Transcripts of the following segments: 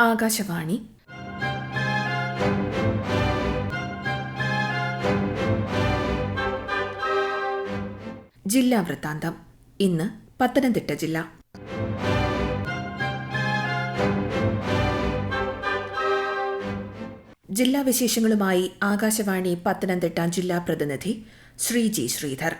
ആകാശവാണി. ജില്ലാ വൃത്താന്തം. ഇന്ന് പത്തനംതിട്ട ജില്ല. ജില്ലാ വിശേഷങ്ങളുമായി ആകാശവാണി പത്തനംതിട്ട ജില്ലാ പ്രതിനിധി ശ്രീജി ശ്രീധർ.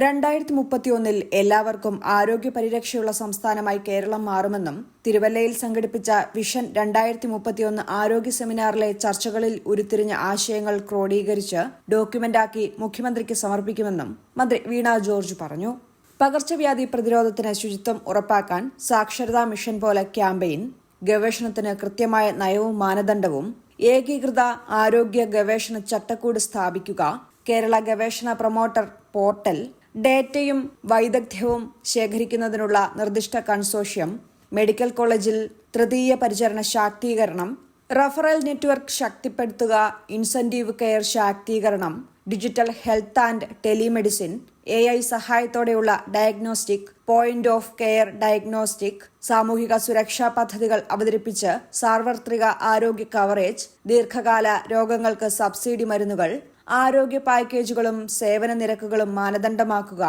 രണ്ടായിരത്തി മുപ്പത്തിയൊന്നിൽ എല്ലാവർക്കും ആരോഗ്യ പരിരക്ഷയുള്ള സംസ്ഥാനമായി കേരളം മാറുമെന്നും തിരുവല്ലയിൽ സംഘടിപ്പിച്ച വിഷൻ രണ്ടായിരത്തി മുപ്പത്തിയൊന്ന് ആരോഗ്യ സെമിനാറിലെ ചർച്ചകളിൽ ഉരുത്തിരിഞ്ഞ ആശയങ്ങൾ ക്രോഡീകരിച്ച് ഡോക്യുമെന്റാക്കി മുഖ്യമന്ത്രിക്ക് സമർപ്പിക്കുമെന്നും മന്ത്രി വീണ ജോർജ് പറഞ്ഞു. പകർച്ചവ്യാധി പ്രതിരോധത്തിന് ശുചിത്വം ഉറപ്പാക്കാൻ സാക്ഷരതാ മിഷൻ പോലെ ക്യാമ്പയിൻ ഗവേഷണത്തിന് കൃത്യമായ നയവും മാനദണ്ഡവും ഏകീകൃത ആരോഗ്യ ഗവേഷണ ചട്ടക്കൂട് സ്ഥാപിക്കുക കേരള ഗവേഷണ പ്രൊമോട്ടർ പോർട്ടൽ ഡേറ്റയും വൈദഗ്ധ്യവും ശേഖരിക്കുന്നതിനുള്ള നിർദ്ദിഷ്ട കൺസോഷ്യം മെഡിക്കൽ കോളേജിൽ തൃതീയ പരിചരണ ശാക്തീകരണം റഫറൽ നെറ്റ്വർക്ക് ശക്തിപ്പെടുത്തുക ഇൻസെന്റീവ് കെയർ ശാക്തീകരണം digital health and telemedicine A I സഹായത്തോടെയുള്ള diagnostic point of care diagnostic സാമൂഹിക സുരക്ഷാ പദ്ധതികൾ അവതരിപ്പിച്ച് സാർവത്രിക ആരോഗ്യ കവറേജ് ദീർഘകാല രോഗങ്ങൾക്ക് സബ്സിഡി മരുന്നുകൾ ആരോഗ്യ പാക്കേജുകളും സേവന നിരക്കുകളും മാനദണ്ഡമാക്കുക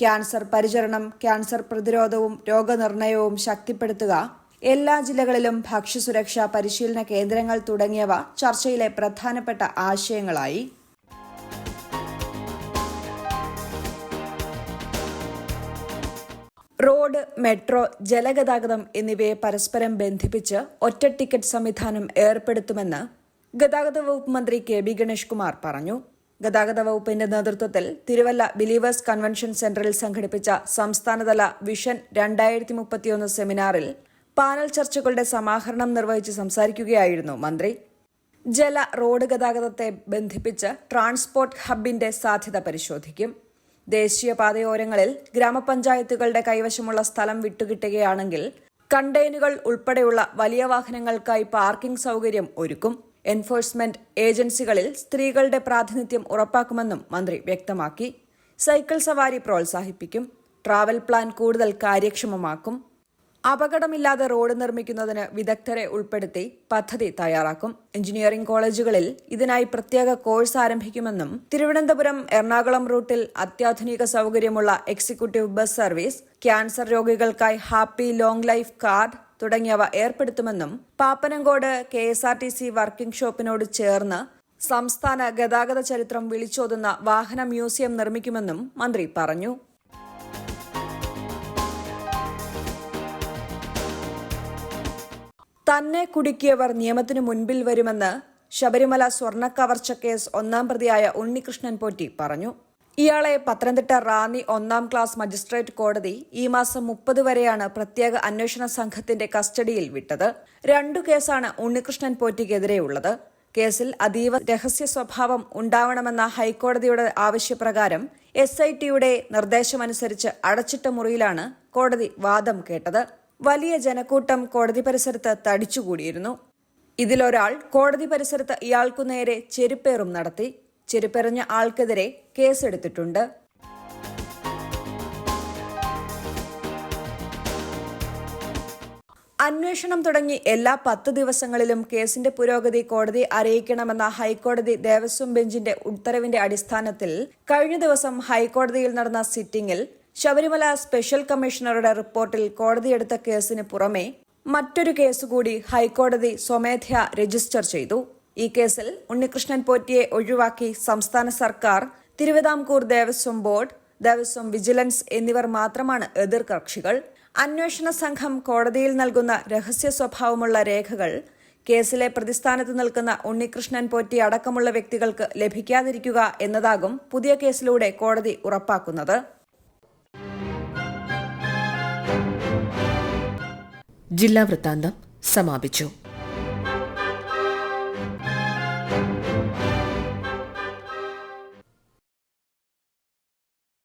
ക്യാൻസർ പരിചരണം ക്യാൻസർ പ്രതിരോധവും രോഗനിർണയവും ശക്തിപ്പെടുത്തുക എല്ലാ ജില്ലകളിലും ഭക്ഷ്യസുരക്ഷാ പരിശീലന കേന്ദ്രങ്ങൾ തുടങ്ങിയവ ചർച്ചയിലെ പ്രധാനപ്പെട്ട ആശയങ്ങളായി. റോഡ് മെട്രോ ജലഗതാഗതം എന്നിവയെ പരസ്പരം ബന്ധിപ്പിച്ച് ഒറ്റ ടിക്കറ്റ് സംവിധാനം ഏർപ്പെടുത്തുമെന്ന് ഗതാഗത വകുപ്പ് മന്ത്രി കെ ബി ഗണേഷ് കുമാർ പറഞ്ഞു ഗതാഗത വകുപ്പിന്റെ നേതൃത്വത്തിൽ തിരുവല്ല ബിലീവേഴ്സ് കൺവെൻഷൻ സെന്ററിൽ സംഘടിപ്പിച്ച സംസ്ഥാനതല വിഷൻ രണ്ടായിരത്തി മുപ്പത്തിയൊന്ന് സെമിനാറിൽ പാനൽ ചർച്ചകളുടെ സമാഹരണം നിർവഹിച്ച് സംസാരിക്കുകയായിരുന്നു മന്ത്രി. ജല റോഡ് ഗതാഗതത്തെ ബന്ധിപ്പിച്ച് ട്രാൻസ്പോർട്ട് ഹബിന്റെ സാധ്യത പരിശോധിക്കും. ദേശീയപാതയോരങ്ങളിൽ ഗ്രാമപഞ്ചായത്തുകളുടെ കൈവശമുള്ള സ്ഥലം വിട്ടുകിട്ടുകയാണെങ്കിൽ കണ്ടെയ്നുകൾ ഉൾപ്പെടെയുള്ള വലിയ വാഹനങ്ങൾക്കായി പാർക്കിംഗ് സൗകര്യം ഒരുക്കും. എൻഫോഴ്സ്മെന്റ് ഏജൻസികളിൽ സ്ത്രീകളുടെ പ്രാതിനിധ്യം ഉറപ്പാക്കുമെന്നും മന്ത്രി വ്യക്തമാക്കി. സൈക്കിൾ സവാരി പ്രോത്സാഹിപ്പിക്കും. ട്രാവൽ പ്ലാൻ കൂടുതൽ കാര്യക്ഷമമാക്കും. അപകടമില്ലാതെ റോഡ് നിർമ്മിക്കുന്നതിന് വിദഗ്ധരെ ഉൾപ്പെടുത്തി പദ്ധതി തയ്യാറാക്കും. എഞ്ചിനീയറിംഗ് കോളേജുകളിൽ ഇതിനായി പ്രത്യേക കോഴ്സ് ആരംഭിക്കുമെന്നും തിരുവനന്തപുരം എറണാകുളം റൂട്ടിൽ അത്യാധുനിക സൗകര്യമുള്ള എക്സിക്യൂട്ടീവ് ബസ് സർവീസ് ക്യാൻസർ രോഗികൾക്കായി ഹാപ്പി ലോങ് ലൈഫ് കാർഡ് തുടങ്ങിയവ ഏർപ്പെടുത്തുമെന്നും Pappanamcode K S R T C working ഷോപ്പിനോട് ചേർന്ന് സംസ്ഥാന ഗതാഗത ചരിത്രം വിളിച്ചോതുന്ന വാഹന മ്യൂസിയം നിർമ്മിക്കുമെന്നും മന്ത്രി പറഞ്ഞു. തന്നെ കുടുക്കിയവർ നിയമത്തിനു മുൻപിൽ വരുമെന്ന് ശബരിമല സ്വർണക്കവർച്ച കേസ് ഒന്നാം പ്രതിയായ ഉണ്ണികൃഷ്ണൻ പോറ്റി പറഞ്ഞു. ഇയാളെ പത്തനംതിട്ട റാന്നി ഒന്നാം ക്ലാസ് മജിസ്ട്രേറ്റ് കോടതി ഈ മാസം മുപ്പത് വരെയാണ് പ്രത്യേക അന്വേഷണ സംഘത്തിന്റെ കസ്റ്റഡിയിൽ വിട്ടത്. രണ്ടു കേസാണ് ഉണ്ണികൃഷ്ണൻ പോറ്റിക്കെതിരെയുള്ളത്. കേസിൽ അതീവ രഹസ്യ സ്വഭാവം ഉണ്ടാവണമെന്ന ഹൈക്കോടതിയുടെ ആവശ്യപ്രകാരം എസ് ഐ ടിയുടെ നിർദ്ദേശമനുസരിച്ച് അടച്ചിട്ട മുറിയിലാണ് കോടതി വാദം കേട്ടത്. വലിയ ജനക്കൂട്ടം കോടതി പരിസരത്ത് തടിച്ചുകൂടിയിരുന്നു. ഇതിലൊരാൾ കോടതി പരിസരത്ത് ഇയാൾക്കു നേരെ ചെരുപ്പേറും നടത്തി. ചെരുപ്പെറിഞ്ഞ ആൾക്കെതിരെ കേസെടുത്തിട്ടുണ്ട്. അന്വേഷണം തുടങ്ങി എല്ലാ പത്ത് ദിവസങ്ങളിലും കേസിന്റെ പുരോഗതി കോടതി അറിയിക്കണമെന്ന ഹൈക്കോടതി ദേവസ്വം ബെഞ്ചിന്റെ ഉത്തരവിന്റെ അടിസ്ഥാനത്തിൽ കഴിഞ്ഞ ദിവസം ഹൈക്കോടതിയിൽ നടന്ന സിറ്റിംഗിൽ ശബരിമല സ്പെഷ്യൽ കമ്മീഷണറുടെ റിപ്പോർട്ടിൽ കോടതിയെടുത്ത കേസിന് പുറമെ മറ്റൊരു കേസ് കൂടി ഹൈക്കോടതി സ്വമേധയാ രജിസ്റ്റർ ചെയ്തു. ഈ കേസിൽ ഉണ്ണികൃഷ്ണൻ പോറ്റിയെ ഒഴിവാക്കി സംസ്ഥാന സർക്കാർ തിരുവിതാംകൂർ ദേവസ്വം ബോർഡ് ദേവസ്വം വിജിലൻസ് എന്നിവർ മാത്രമാണ് എതിർകക്ഷികൾ. അന്വേഷണ സംഘം കോടതിയിൽ നൽകുന്ന രഹസ്യ സ്വഭാവമുള്ള രേഖകൾ കേസിലെ പ്രതിസ്ഥാനത്ത് നിൽക്കുന്ന ഉണ്ണികൃഷ്ണൻ പോറ്റി അടക്കമുള്ള വ്യക്തികൾക്ക് ലഭിക്കാതിരിക്കുക എന്നതാകും പുതിയ കേസിലൂടെ കോടതി ഉറപ്പാക്കുന്നത്. ജില്ലാ വൃത്താന്തം സമാപിച്ചു.